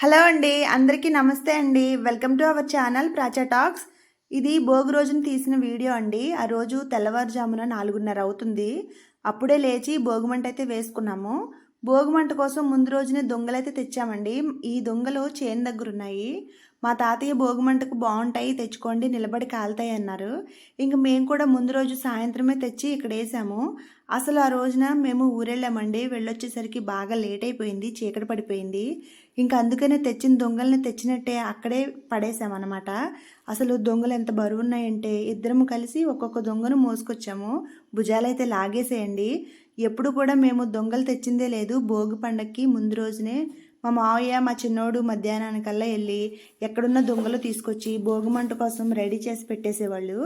Hello అండి అందరికీ నమస్తే అండి. Welcome to our channel Pracha talks. ఇది భోగి రోజున తీసిన వీడియో అండి. ఆ రోజు తెల్లవారుజామున నాలుగున్నర అవుతుంది. అప్పుడే లేచి భోగిమంట అయితే వేసుకున్నాము. భోగిమంట కోసం ముందు రోజునే దొంగలైతే తెచ్చామండి. ఈ దొంగలు చేను దగ్గర ఉన్నాయి మా తాతయ్య భోగిమంటకు బాగుంటాయి తెచ్చుకోండి నిలబడి కాలుతాయి అన్నారు. ఇంక మేము కూడా ముందు రోజు సాయంత్రమే తెచ్చి ఇక్కడ వేసాము. అసలు ఆ రోజున మేము ఊరెళ్ళామండి. వెళ్ళొచ్చేసరికి బాగా లేట్ అయిపోయింది చీకటి పడిపోయింది. ఇంకా అందుకనే తెచ్చిన దొంగల్ని తెచ్చినట్టే అక్కడే పడేసామన్నమాట. అసలు దొంగలు ఎంత బరువున్నాయంటే ఇద్దరము కలిసి ఒక్కొక్క దొంగను మోసుకొచ్చాము. భుజాలైతే లాగేసేయండి. ఎప్పుడు కూడా మేము దొంగలు తెచ్చిందే లేదు. భోగి పండక్కి ముందు రోజునే మా మావయ్య మా చిన్నోడు మధ్యాహ్నానికల్లా వెళ్ళి ఎక్కడున్న దొంగలు తీసుకొచ్చి భోగిమంట కోసం రెడీ చేసి పెట్టేసేవాళ్ళు.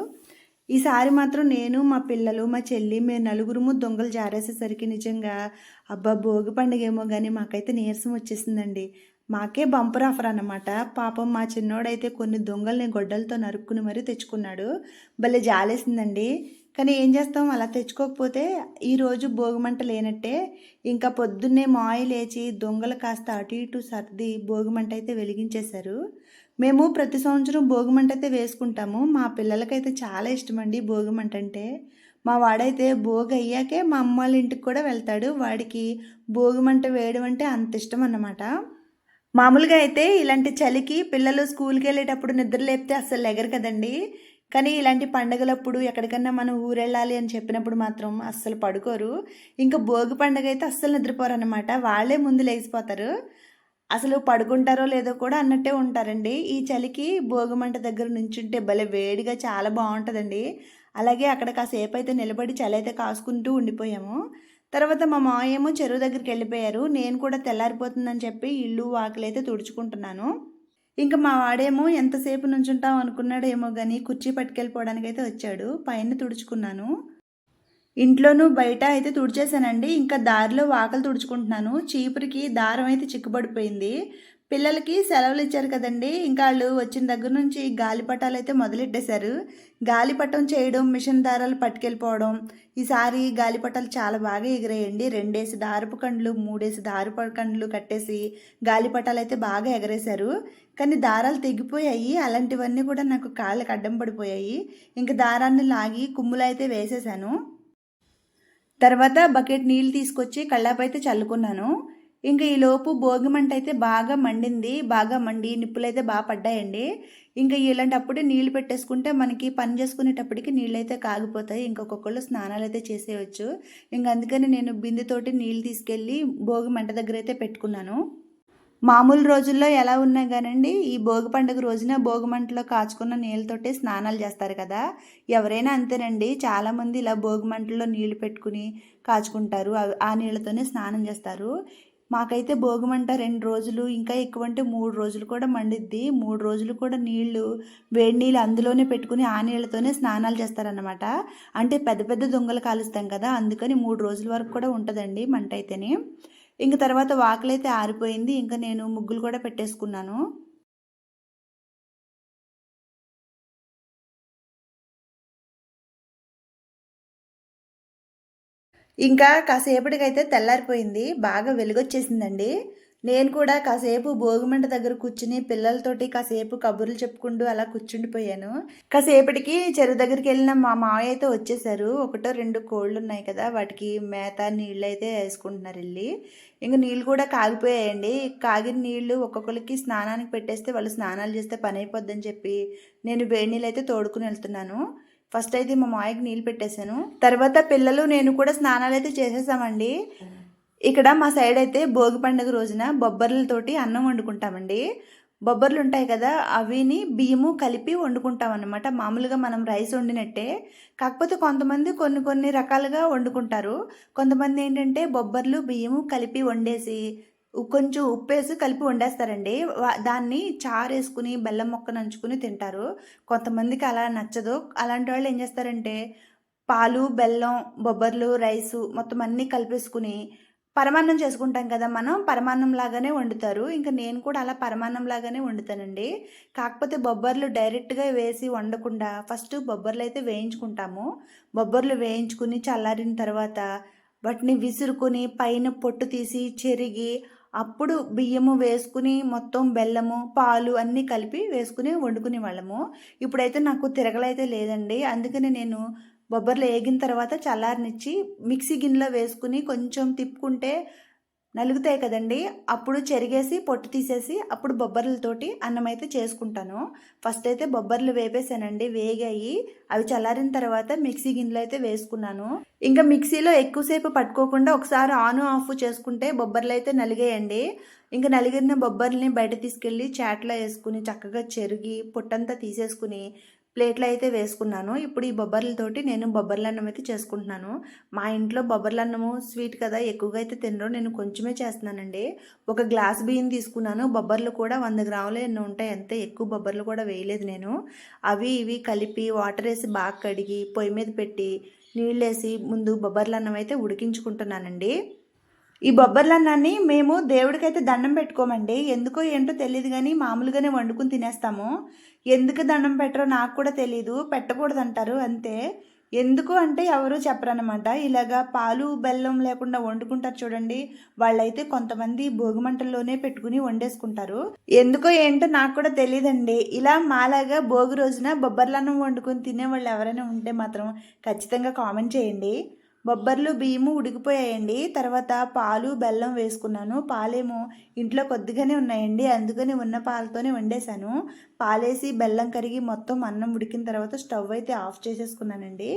ఈసారి మాత్రం నేను మా పిల్లలు మా చెల్లి మేము నలుగురుము దొంగలు జారేసేసరికి నిజంగా అబ్బా భోగి పండుగ ఏమో కానీ మాకైతే నీరసం వచ్చేసిందండి. మాకే బంపర్ ఆఫర్ అన్నమాట. పాపం మా చిన్నోడైతే కొన్ని దొంగల్ని గొడ్డలతో నరుక్కుని మరీ తెచ్చుకున్నాడు. భలే జాలేసిందండి. కానీ ఏం చేస్తాం? అలా తెచ్చుకోకపోతే ఈరోజు భోగిమంట లేనట్టే. ఇంకా పొద్దున్నే మాయి లేచి దొంగలు కాస్త అటు ఇటు సర్ది భోగిమంట అయితే వెలిగించేశారు. మేము ప్రతి సంవత్సరం భోగిమంట అయితే వేసుకుంటాము. మా పిల్లలకైతే చాలా ఇష్టమండి భోగిమంట అంటే. మా వాడైతే భోగి అయ్యాకే మా అమ్మ వాళ్ళ ఇంటికి కూడా వెళ్తాడు. వాడికి భోగిమంట వేయడం అంటే అంత ఇష్టం అన్నమాట. మామూలుగా అయితే ఇలాంటి చలికి పిల్లలు స్కూల్కి వెళ్ళేటప్పుడు నిద్ర లేపితే అస్సలు ఎగరు కదండి. కానీ ఇలాంటి పండగలప్పుడు ఎక్కడికన్నా మనం ఊరెళ్ళాలి అని చెప్పినప్పుడు మాత్రం అస్సలు పడుకోరు. ఇంకా భోగి పండగ అయితే అస్సలు నిద్రపోరు అనమాట వాళ్ళే ముందు లేచిపోతారు. అసలు పడుకుంటారో లేదో కూడా అన్నట్టే ఉంటారండి. ఈ చలికి భోగిమంట దగ్గర నుంచుంటే భలే వేడిగా చాలా బాగుంటుందండి. అలాగే అక్కడ కాసేపు అయితే నిలబడి చలి అయితే కాసుకుంటూ ఉండిపోయాము. తర్వాత మా మాయేమో చెరువు దగ్గరికి వెళ్ళిపోయారు. నేను కూడా తెల్లారిపోతుందని చెప్పి ఇల్లు వాకిలైతే తుడుచుకుంటున్నాను. ఇంకా మా వాడేమో ఎంతసేపు నుంచుంటాం అనుకున్నాడేమో కానీ కుర్చీ పట్టుకెళ్ళిపోవడానికి అయితే వచ్చాడు. పైన తుడుచుకున్నాను. ఇంట్లోనూ బయట అయితే తుడిచేసానండి ఇంకా దారిలో వాకలు తుడుచుకుంటున్నాను. చీపురికి దారం అయితే చిక్కుబడిపోయింది. పిల్లలకి సెలవులు ఇచ్చారు కదండి. ఇంకా వాళ్ళు వచ్చిన దగ్గర నుంచి గాలిపటాలు అయితే మొదలెట్టేశారు. గాలిపటం చేయడం మిషన్ దారాలు పట్టుకెళ్ళిపోవడం ఈసారి గాలిపటాలు చాలా బాగా ఎగిరేయండి. రెండేసి దారపు కండ్లు మూడేసి దారపు కండ్లు కట్టేసి గాలిపటాలు అయితే బాగా ఎగరేశారు. కానీ దారాలు తెగిపోయాయి. అలాంటివన్నీ కూడా నాకు కాళ్ళకి అడ్డం పడిపోయాయి. ఇంకా దారాన్ని లాగి కుమ్ములు అయితే వేసేసాను తర్వాత బకెట్ నీళ్ళు తీసుకొచ్చి కళ్ళాపైతే చల్లుకున్నాను. ఇంకా ఈలోపు భోగి మంట అయితే బాగా మండింది బాగా మండి నిప్పులైతే బాగా పడ్డాయండి. ఇంకా ఇలాంటప్పుడే నీళ్ళు పెట్టేసుకుంటే మనకి పని చేసుకునేటప్పటికి నీళ్ళు అయితే కాగిపోతాయి. ఇంకొకళ్ళు స్నానాలు అయితే చేసేయచ్చు. ఇంకా అందుకని నేను బిందెతోటి నీళ్ళు తీసుకెళ్ళి భోగి మంట దగ్గర అయితే పెట్టుకున్నాను. మామూలు రోజుల్లో ఎలా ఉన్నాయి కానండి ఈ భోగి పండుగ రోజున భోగి మంటలో కాచుకున్న నీళ్ళతోటే స్నానాలు చేస్తారు కదా. ఎవరైనా అంతేనండి చాలామంది ఇలా భోగి మంటల్లో నీళ్ళు పెట్టుకుని కాచుకుంటారు. ఆ నీళ్ళతోనే స్నానం చేస్తారు. మాకైతే భోగిమంట రెండు రోజులు ఇంకా ఎక్కువ అంటే మూడు రోజులు కూడా మండిద్ది. మూడు రోజులు కూడా నీళ్ళు వేడి నీళ్ళు అందులోనే పెట్టుకుని ఆ నీళ్ళతోనే స్నానాలు చేస్తారనమాట అంటే పెద్ద పెద్ద దొంగలు కాలుస్తాం కదా అందుకని మూడు రోజుల వరకు కూడా ఉంటుందండి మంట అయితేనే ఇంక తర్వాత వాకలైతే ఆరిపోయింది ఇంకా నేను ముగ్గులు కూడా పెట్టేసుకున్నాను. ఇంకా కాసేపటికైతే తెల్లారిపోయింది. బాగా వెలుగొచ్చేసిందండి. నేను కూడా కాసేపు భోగిమంట దగ్గర కూర్చుని పిల్లలతోటి కాసేపు కబుర్లు చెప్పుకుంటూ అలా కూర్చుండిపోయాను. కాసేపటికి చెరువు దగ్గరికి వెళ్ళిన మా మావయ్య అయితే వచ్చేసారు. ఒకటో రెండు కోళ్ళు ఉన్నాయి కదా వాటికి మేత నీళ్ళు అయితే వేసుకుంటున్నారు వెళ్ళి. ఇంక నీళ్ళు కూడా కాగిపోయాయండి. కాగిన నీళ్ళు ఒక్కొక్కరికి స్నానానికి పెట్టేస్తే వాళ్ళు స్నానాలు చేస్తే పని అయిపోద్దని చెప్పి నేను వేడి నీళ్ళు అయితే తోడుకుని వెళ్తున్నాను. ఫస్ట్ అయితే మా మాయకి నీళ్ళు పెట్టేశాను. తర్వాత పిల్లలు నేను కూడా స్నానాలు అయితే చేసేసామండి. ఇక్కడ మా సైడ్ అయితే భోగి పండుగ రోజున బొబ్బర్లతోటి అన్నం వండుకుంటామండి. బొబ్బర్లు ఉంటాయి కదా అవిని బియ్యము కలిపి వండుకుంటాం అనమాట మామూలుగా మనం రైస్ వండినట్టే. కాకపోతే కొంతమంది కొన్ని కొన్ని రకాలుగా వండుకుంటారు. కొంతమంది ఏంటంటే బొబ్బర్లు బియ్యము కలిపి వండేసి కొంచెం ఉప్పేసి కలిపి వండేస్తారండి. దాన్ని చారు వేసుకుని బెల్లం మొక్క నంచుకుని తింటారు. కొంతమందికి అలా నచ్చదు. అలాంటి వాళ్ళు ఏం చేస్తారంటే పాలు బెల్లం బొబ్బర్లు రైసు మొత్తం అన్నీ కలిపేసుకుని పరమాన్నం చేసుకుంటాం కదా మనం. పరమాన్నం లాగానే వండుతారు. ఇంకా నేను కూడా అలా పరమాన్నం లాగానే వండుతానండి. కాకపోతే బొబ్బర్లు డైరెక్ట్గా వేసి వండకుండా ఫస్ట్ బొబ్బర్లు అయితే వేయించుకుంటాము. బొబ్బర్లు వేయించుకుని చల్లారిన తర్వాత వాటిని విసురుకొని పైన పొట్టు తీసి చెరిగి అప్పుడు బియ్యము వేసుకుని మొత్తం బెల్లము పాలు అన్నీ కలిపి వేసుకుని వండుకునే వాళ్ళము. ఇప్పుడైతే నాకు తిరగలైతే లేదండి. అందుకని నేను బొబ్బర్లు వేగిన తర్వాత చల్లారనిచ్చి మిక్సీ గిన్నెలో వేసుకుని కొంచెం తిప్పుకుంటే నలుగుతాయి కదండి. అప్పుడు చెరిగేసి పొట్టు తీసేసి అప్పుడు బొబ్బర్లతోటి అన్నం అయితే చేసుకుంటాను. ఫస్ట్ అయితే బొబ్బర్లు వేపేసానండి వేగాయి. అవి చల్లారిన తర్వాత మిక్సీ గిన్నెలు అయితే వేసుకున్నాను. ఇంకా మిక్సీలో ఎక్కువసేపు పట్టుకోకుండా ఒకసారి ఆన్ ఆఫ్ చేసుకుంటే బొబ్బర్లు అయితే నలిగేయండి. ఇంకా నలిగిన బొబ్బర్లని బయట తీసుకెళ్ళి చాట్లో వేసుకుని చక్కగా చెరిగి పొట్టంతా తీసేసుకుని ప్లేట్లు అయితే వేసుకున్నాను. ఇప్పుడు ఈ బొబ్బర్లతోటి నేను బొబ్బర్ల అన్నం అయితే చేసుకుంటున్నాను. మా ఇంట్లో బొబ్బర్ల అన్నము స్వీట్ కదా ఎక్కువగా అయితే తినరు. నేను కొంచెమే చేస్తున్నానండి. ఒక గ్లాస్ బియ్యం తీసుకున్నాను. బొబ్బర్లు కూడా వంద గ్రాములు ఎన్నో ఉంటాయి. అంతే ఎక్కువ బొబ్బర్లు కూడా వేయలేదు నేను. అవి ఇవి కలిపి వాటర్ వేసి బాగా కడిగి పొయ్యి మీద పెట్టి నీళ్ళు వేసి ముందు బొబ్బర్లన్నం అయితే ఉడికించుకుంటున్నానండి. ఈ బొబ్బర్లన్నాన్ని మేము దేవుడికైతే దండం పెట్టుకోమండి. ఎందుకో ఏంటో తెలియదు కానీ మామూలుగానే వండుకుని తినేస్తాము. ఎందుకు దండం పెట్టరో నాకు కూడా తెలియదు పెట్టకూడదు అంటారు అంతే. ఎందుకు అంటే ఎవరు చెప్పరనమాట ఇలాగా పాలు బెల్లం లేకుండా వండుకుంటారు చూడండి. వాళ్ళైతే కొంతమంది భోగిమంటల్లోనే పెట్టుకుని వండేసుకుంటారు. ఎందుకో ఏంటో నాకు కూడా తెలియదండి ఇలా మాలాగా భోగి రోజున బొబ్బర్లన్నం వండుకొని తినే వాళ్ళు ఎవరైనా ఉంటే మాత్రం ఖచ్చితంగా కామెంట్ చేయండి. బొబ్బర్లు బియ్యము ఉడికిపోయాయండి. తర్వాత పాలు బెల్లం వేసుకున్నాను. పాలేమో ఇంట్లో కొద్దిగానే ఉన్నాయండి. అందుకని ఉన్న పాలతోనే వండేశాను. పాలేసి బెల్లం కరిగి మొత్తం అన్నం ఉడికిన తర్వాత స్టవ్ అయితే ఆఫ్ చేసేసుకున్నానండి.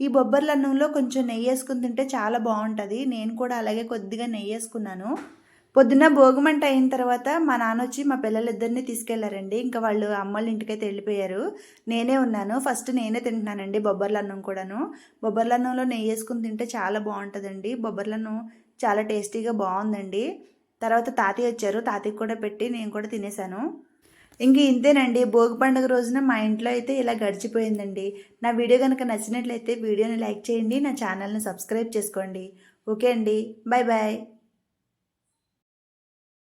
ఈ బొబ్బర్ల అన్నంలో కొంచెం నెయ్యి వేసుకుని తింటే చాలా బాగుంటుంది. నేను కూడా అలాగే కొద్దిగా నెయ్యి వేసుకున్నాను. పొద్దున్న భోగిమంట అయిన తర్వాత మా నాన్న వచ్చి మా పిల్లలిద్దరిని తీసుకెళ్ళారండి. ఇంకా వాళ్ళు అమ్మళ్ళ ఇంటికైతే వెళ్ళిపోయారు. నేనే ఉన్నాను. ఫస్ట్ నేనే తింటున్నానండి బొబ్బర్ల అన్నం కూడాను. బొబ్బర్ల అన్నంలో నెయ్యి వేసుకుని తింటే చాలా బాగుంటుందండి. బొబ్బర్ల అన్నం చాలా టేస్టీగా బాగుందండి. తర్వాత తాతయ్య వచ్చారు. తాతయ్యకి కూడా పెట్టి నేను కూడా తినేసాను ఇంక ఇంతేనండి. భోగి పండుగ రోజున మా ఇంట్లో అయితే ఇలా గడిచిపోయిందండి. నా వీడియో కనుక నచ్చినట్లయితే వీడియోని లైక్ చేయండి. నా ఛానల్ని సబ్స్క్రైబ్ చేసుకోండి. ఓకే అండి. Bye bye